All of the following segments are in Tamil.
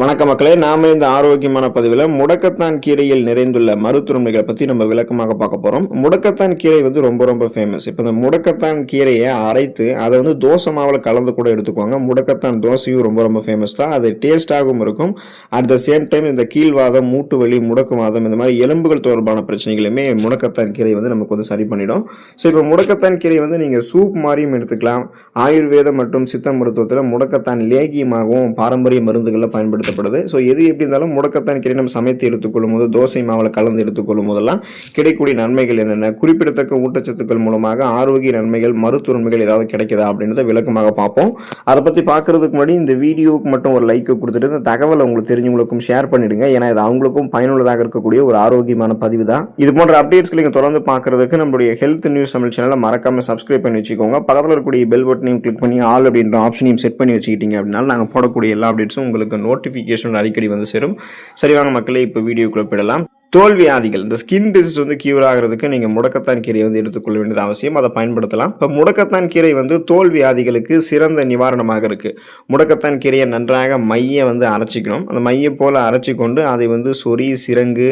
வணக்க மக்களே நாம இந்த ஆரோக்கியமான பதிவில் முடக்கத்தான் கீரையில் நிறைந்துள்ள மருத்துவமைகளை பற்றி நம்ம விளக்கமாக பார்க்க போகிறோம் முடக்கத்தான் கீரை வந்து ரொம்ப ரொம்ப ஃபேமஸ் இப்போ இந்த முடக்கத்தான் கீரையை அரைத்து அதை வந்து தோசை மாவில் கலந்து கூட எடுத்துக்குவாங்க. முடக்கத்தான் தோசையும் ரொம்ப ரொம்ப ஃபேமஸ் தான். அது டேஸ்டாகவும் இருக்கும். அட் த சேம் டைம் இந்த கீழ்வாதம் மூட்டு வலி முடக்குவாதம் இந்த மாதிரி எலும்புகள் தொடர்பான பிரச்சனைகளுமே முடக்கத்தான் கீரை வந்து நமக்கு வந்து சரி பண்ணிடும். ஸோ இப்போ முடக்கத்தான் கீரை வந்து நீங்கள் சூப் மாதிரியும் எடுத்துக்கலாம். ஆயுர்வேதம் மற்றும் சித்த மருத்துவத்தில் முடக்கத்தான் லேகியமாகவும் பாரம்பரிய மருந்துகளில் பயன்படுத்தப்படுது ஸோ எது எப்படி இருந்தாலும் முடக்கத்தான் கீரை நம்ம சமைத்து எடுத்துக்கொள்ளும் போது தோசை மாவில் கலந்து எடுத்துக்கொள்ளும் போதெல்லாம் கிடைக்கக்கூடிய நன்மைகள் என்னென்ன? குறிப்பிடத்தக்க ஊட்டச்சத்துக்கள் மூலமாக ஆரோக்கிய நன்மைகள் மருத்துவ நன்மைகள் ஏதாவது கிடைக்குதா அப்படின்றத விளக்கமாக பார்ப்போம். அதை பற்றி பார்க்கறதுக்கு முன்னாடி இந்த வீடியோவுக்கு மட்டும் ஒரு லைக் கொடுத்துட்டு இந்த தகவலை உங்களுக்கு தெரிஞ்சவங்களுக்கும் ஷேர் பண்ணிடுங்க. ஏன்னா இது அவங்களுக்கும் பயனுள்ளதாக இருக்கக்கூடிய ஒரு ஆரோக்கியமான பதிவு தான். இது போன்ற அப்டேட்ஸ்களை நீங்கள் தொடர்ந்து பார்க்குறதுக்கு நம்மளுடைய ஹெல்த் நியூஸ் தமிழ் சேனலை மறக்காம சப்ஸ்கிரைப் பண்ணி வச்சுக்கோங்க. பக்கத்தில் இருக்கக்கூடிய பெல் பட்டனையும் கிளிக் பண்ணி ஆல் அப்படின்ற ஆப்ஷனையும் செட் பண்ணி வச்சுக்கிட்டீங்க அப்படின்னா நாங்கள் போடக்கூடிய எல்லா அப்டேட்ஸும் உங்களுக்கு நோட்டிஃபிகேஷன் அடிக்கடி வந்து சேரும். சரிவாங்க மக்களை மக்களே இப்போ வீடியோக்குள்ள போயிடலாம். தோல்வியாதிகள் இந்த ஸ்கின் டிசீஸ் வந்து கியூர் ஆகிறதுக்கு நீங்கள் முடக்கத்தான் கீரையை வந்து எடுத்துக்கொள்ள வேண்டியது அவசியம். அதை பயன்படுத்தலாம். இப்போ முடக்கத்தான் கீரை வந்து தோல்வியாதிகளுக்கு சிறந்த நிவாரணமாக இருக்குது முடக்கத்தான் கீரையை நன்றாக மைய வந்து அரைச்சிக்கணும். அந்த மைய போல் அரைச்சி கொண்டு அதை வந்து சொறி சிரங்கு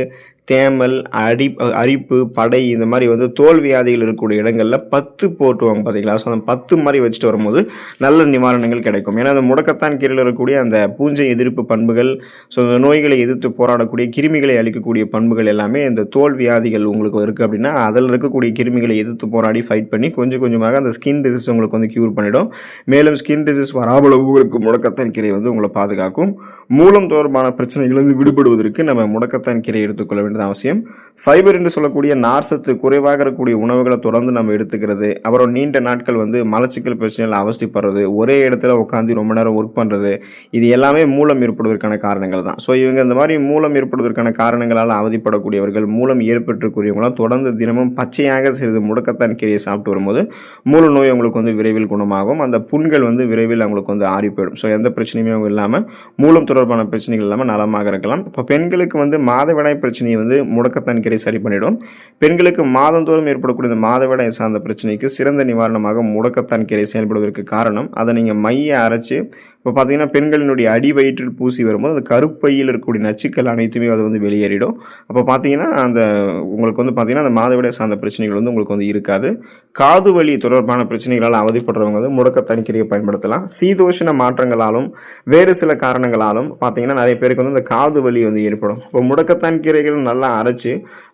தேமல் அடி அரிப்பு படை இந்த மாதிரி வந்து தோல் வியாதிகள் இருக்கக்கூடிய இடங்களில் பத்து போட்டுவாங்க பார்த்தீங்களா ஸோ அந்த பத்து மாதிரி வச்சுட்டு வரும்போது நல்ல நிவாரணங்கள் கிடைக்கும். ஏன்னா அந்த முடக்கத்தான் கீரையில் இருக்கக்கூடிய அந்த பூஞ்சை எதிர்ப்பு பண்புகள் ஸோ இந்த நோய்களை எதிர்த்து போராடக்கூடிய கிருமிகளை அளிக்கக்கூடிய பண்புகள் எல்லாமே இந்த தோல் வியாதிகள் உங்களுக்கு இருக்குது அப்படின்னா அதில் இருக்கக்கூடிய கிருமிகளை எதிர்த்து போராடி ஃபைட் பண்ணி கொஞ்சம் கொஞ்சமாக அந்த ஸ்கின் டிசீஸ் உங்களுக்கு வந்து க்யூர் பண்ணிடும். மேலும் ஸ்கின் டிசீஸ் வராமல் உங்களுக்கு முடக்கத்தான் கீரை வந்து உங்களை பாதுகாக்கும். மூலம் தொடர்பான பிரச்சனைகளிலிருந்து விடுபடுவதற்கு நம்ம முடக்கத்தான் கீரை எடுத்துக்கொள்ள வேண்டும். வேண்டியது அவசியம். ஃபைபர் என்று சொல்லக்கூடிய நார்சத்து குறைவாக இருக்கக்கூடிய உணவுகளை தொடர்ந்து நம்ம எடுத்துக்கிறது. அப்புறம் நீண்ட நாட்கள் வந்து மலச்சிக்கல் பிரச்சனைகள் அவஸ்திப்படுறது. ஒரே இடத்துல உட்காந்து ரொம்ப நேரம் ஒர்க் பண்ணுறது இது எல்லாமே மூலம் ஏற்படுவதற்கான காரணங்கள் தான். ஸோ இவங்க இந்த மாதிரி மூலம் ஏற்படுவதற்கான காரணங்களால் அவதிப்படக்கூடியவர்கள் மூலம் ஏற்பட்டுக்கூடியவங்களாம் தொடர்ந்து தினமும் பச்சையாக சிறிது முடக்கத்தான் கீரையை சாப்பிட்டு வரும்போது மூல நோய் அவங்களுக்கு வந்து விரைவில் குணமாகும். அந்த புண்கள் வந்து விரைவில் அவங்களுக்கு வந்து ஆறி போயிடும். ஸோ எந்த பிரச்சனையுமே அவங்க இல்லாமல் மூலம் தொடர்பான பிரச்சனைகள் இல்லாமல் நலமாக இருக்கலாம். இப்போ பெண்களுக்கு வந்து மாதவிடாய் பிரச்சனையை வந்து முடக்கத்தான் கீரை சரி பண்ணிடும். பெண்களுக்கு மாதந்தோறும் ஏற்படக்கூடிய இந்த மாதவிடாய் சார்ந்த பிரச்சனைக்கு சிறந்த நிவாரணமாக முடக்கத்தான் கீரை செயல்படுவதற்கு காரணம் அதை நீங்கள் மைய அரைச்சி இப்போ பார்த்தீங்கன்னா பெண்களினுடைய அடி வயிற்றில் பூசி வரும்போது அந்த கருப்பையில் இருக்கக்கூடிய நச்சுக்கள் அனைத்துமே அது வந்து வெளியேறிடும். அப்போ பார்த்தீங்கன்னா அந்த உங்களுக்கு வந்து பார்த்தீங்கன்னா அந்த மாதவிடாய் சார்ந்த பிரச்சனைகள் வந்து உங்களுக்கு வந்து இருக்காது. காது வலி தொடர்பான பிரச்சனைகளால் அவதிப்படுறவங்க வந்து முடக்கத்தான் கீரையை பயன்படுத்தலாம். சீதோஷண மாற்றங்களாலும் வேறு சில காரணங்களாலும் பார்த்தீங்கன்னா நிறைய பேருக்கு வந்து இந்த காது வலி வந்து ஏற்படும். இப்போ முடக்கத்தான் கீரைகள் நல்லா அரைச்சி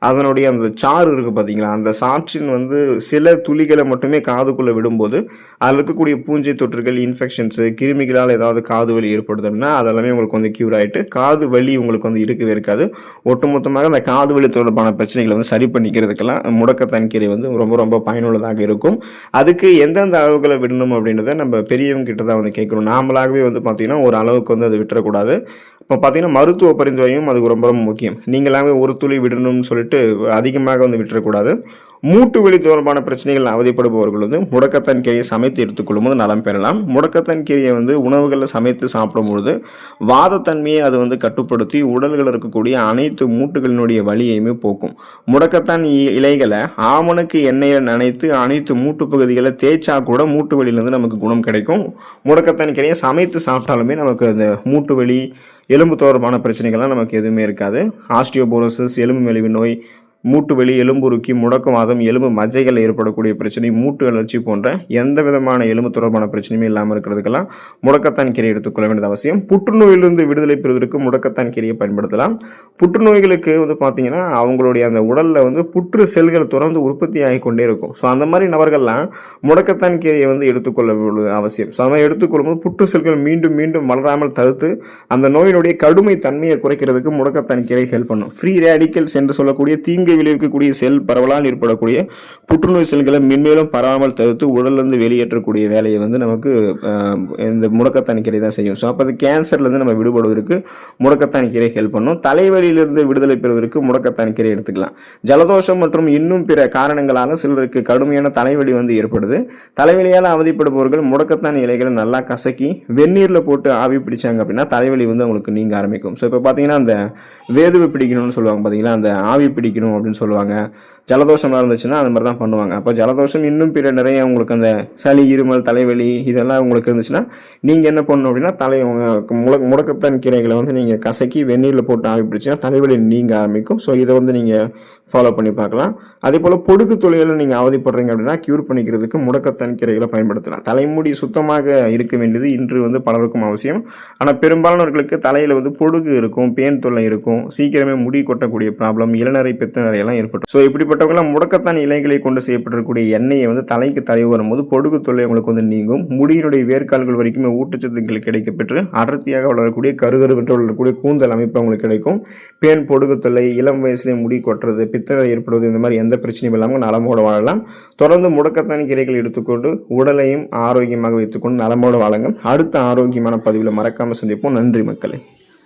அதனுடைய அந்த சாறு இருக்குது பார்த்தீங்களா அந்த சாற்றின் வந்து சில துளிகளை மட்டுமே காதுக்குள்ளே விடும்போது அதில் இருக்கக்கூடிய பூஞ்சை தொற்றுகள் இன்ஃபெக்ஷன்ஸு கிருமிகளால் ஏதாவது காது வலி ஏற்படுதுன்னா அதெல்லாமே உங்களுக்கு வந்து க்யூர் ஆகிட்டு காது வலி உங்களுக்கு வந்து இருக்கவே இருக்காது. ஒட்டுமொத்தமாக அந்த காது வலி தொடர்பான பிரச்சனைகளை வந்து சரி பண்ணிக்கிறதுக்கெல்லாம் முடக்கத்தான் கீரை வந்து ரொம்ப ரொம்ப பயனுள்ளதாக இருக்கும். அதுக்கு எந்தெந்த அளவுகளை விடணும் அப்படின்றத நம்ம பெரியவங்க கிட்ட தான் வந்து கேட்கணும் நாமளாகவே வந்து பார்த்திங்கன்னா ஒரு அளவுக்கு வந்து அதை விட்டுறக்கூடாது. இப்போ பார்த்தீங்கன்னா மருத்துவ பரிந்துரையும் அதுக்கு ரொம்ப ரொம்ப முக்கியம். நீங்களாவே ஒரு துளி விடணும்னு சொல்லிட்டு அதிகமாக வந்து விட்டுறக்கூடாது. மூட்டு வலி தொடர்பான பிரச்சனைகள் அவதிப்படுபவர்கள் வந்து முடக்கத்தான் கீரையை சமைத்து எடுத்துக்கொள்ளும் போது நலம் பெறலாம். முடக்கத்தான் கீரையை வந்து உணவுகளில் சமைத்து சாப்பிடும்பொழுது வாதத்தன்மையை அது வந்து கட்டுப்படுத்தி உடல்களில் இருக்கக்கூடிய அனைத்து மூட்டுகளினுடைய வலியையுமே போக்கும். முடக்கத்தான் இ- இலைகளை ஆமணக்கு எண்ணெயில் நனைத்து அனைத்து மூட்டு பகுதிகளை தேய்ச்சா கூட மூட்டு வலியிலேருந்து நமக்கு குணம் கிடைக்கும். முடக்கத்தான் கீரையை சமைத்து சாப்பிட்டாலுமே நமக்கு அந்த மூட்டு வலி எலும்பு தொடர்பான பிரச்சனைகள்லாம் நமக்கு எதுவுமே இருக்காது. ஆஸ்டியோபோரோசிஸ் எலும்பு மெலிவு நோய் மூட்டு வெளி எலும்புருக்கி முடக்குவாதம் எலும்பு மஜைகள் ஏற்படக்கூடிய பிரச்சனை மூட்டு அழற்சி போன்ற எந்த விதமான எலும்பு தொடர்பான பிரச்சனையுமே இல்லாமல் இருக்கிறதுக்கெல்லாம் முடக்கத்தான் கீரை எடுத்துக்கொள்ள வேண்டியது அவசியம். புற்றுநோயிலிருந்து விடுதலை பெறுவதற்கு முடக்கத்தான் கீரையை பயன்படுத்தலாம். புற்றுநோய்களுக்கு வந்து பார்த்திங்கன்னா அவங்களுடைய அந்த உடலில் வந்து புற்று செல்கள் தொடர்ந்து உற்பத்தி ஆகி கொண்டே இருக்கும். ஸோ அந்த மாதிரி நபர்கள்லாம் முடக்கத்தான் கீரையை வந்து எடுத்துக்கொள்ள அவசியம். ஸோ அதை எடுத்துக்கொள்ளும்போது புற்று செல்கள் மீண்டும் மீண்டும் வளராமல் தடுத்து அந்த நோயினுடைய கடுமை தன்மையை குறைக்கிறதுக்கு முடக்கத்தான் கீரை ஹெல்ப் பண்ணும். ஃப்ரீ ரேடிக்கல்ஸ் என்று சொல்லக்கூடிய தீங்கு விளைவிக்கக்கூடிய செல் பரவலால் ஏற்படக்கூடிய புற்றுநோய் செல்களை மென்மேலும் பராமல் தவிர்த்து உடலிருந்து வெளியேற்றக்கூடிய வேலையை வந்து நமக்கு இந்த முடக்கத்தான் கீரை தான் செய்யும். ஸோ அப்போ அது கேன்சர்லேருந்து நம்ம விடுபடுவதற்கு முடக்கத்தான் கீரை ஹெல்ப் பண்ணும். தலைவலியிலிருந்து விடுதலை பெறுவதற்கு முடக்கத்தான் கீரை எடுத்துக்கலாம். ஜலதோஷம் மற்றும் இன்னும் பிற காரணங்களால் சிலருக்கு கடுமையான தலைவலி வந்து ஏற்படுது. தலைவலியால் அவதிப்படுபவர்கள் முடக்கத்தான் இலைகளை நல்லா கசக்கி வெந்நீரில் போட்டு ஆவி பிடிச்சாங்க அப்படின்னா தலைவலி வந்து அவங்களுக்கு நீங்க ஆரம்பிக்கும். ஸோ இப்போ பார்த்தீங்கன்னா அந்த வேதுவை பிடிக்கணும்னு சொல்லுவாங்க பார்த்தீங்களா அந்த ஆவி பிடிக்கணும் அப்படின்னு சொல்லுவாங்க. ஜலதோஷம்லாம் இருந்துச்சுன்னா அது மாதிரி தான் பண்ணுவாங்க. அப்போ ஜலதோஷம் இன்னும் பிற நிறைய உங்களுக்கு அந்த சளி இருமல் தலைவலி இதெல்லாம் உங்களுக்கு இருந்துச்சுன்னா நீங்கள் என்ன பண்ணணும் அப்படின்னா தலை உங்க முட முடக்கத்தான் கீரைகளை வந்து நீங்கள் கசக்கி வெந்நீரில் போட்டு ஆவி பிடிச்சின்னா தலைவலி நீங்க ஆரம்பிக்கும். ஸோ இதை வந்து நீங்கள் ஃபாலோ பண்ணி பார்க்கலாம். அதே போல் பொடுகு தொழிலில் நீங்கள் அவதிப்படுறீங்க அப்படின்னா க்யூர் பண்ணிக்கிறதுக்கு முடக்கத்தான் கீரைகளை பயன்படுத்தலாம். தலைமுடி சுத்தமாக இருக்க வேண்டியது இன்று வந்து பலருக்கும் அவசியம். ஆனால் பெரும்பாலானவர்களுக்கு தலையில் வந்து பொடுகு இருக்கும் பேன் தொல்லை இருக்கும். சீக்கிரமே முடி கொட்டக்கூடிய ப்ராப்ளம் இளநரை பித்தநரை எல்லாம் ஏற்படும் ஸோ அப்படிப்பட்டவங்களாம் முடக்கத்தான் இலைகளை கொண்டு செய்யப்பட்டிருக்கக்கூடிய எண்ணெயை வந்து தலைக்கு தடவி வரும்போது பொடுகு தொல்லை உங்களுக்கு வந்து நீங்கும். முடியினுடைய வேர்க்கால்கள் வரைக்குமே ஊட்டச்சத்துக்கள் கிடைக்கப்பெற்று அடர்த்தியாக வளரக்கூடிய கருகருவென்று வளரக்கூடிய கூந்தல் அமைப்பு உங்களுக்கு கிடைக்கும். பேன் பொடுகு தொல்லை இளம் வயசுலேயே முடி கொட்டுறது பித்தளை ஏற்படுவது இந்த மாதிரி எந்த பிரச்சனையும் இல்லாமல் நலமோடு வாழலாம். தொடர்ந்து முடக்கத்தான் கீரைகள் எடுத்துக்கொண்டு உடலையும் ஆரோக்கியமாக வைத்துக்கொண்டு நலமோடு வாழுங்கள். அடுத்த ஆரோக்கியமான பதிவில் மறக்காமல் சந்திப்போம். நன்றி மக்களை.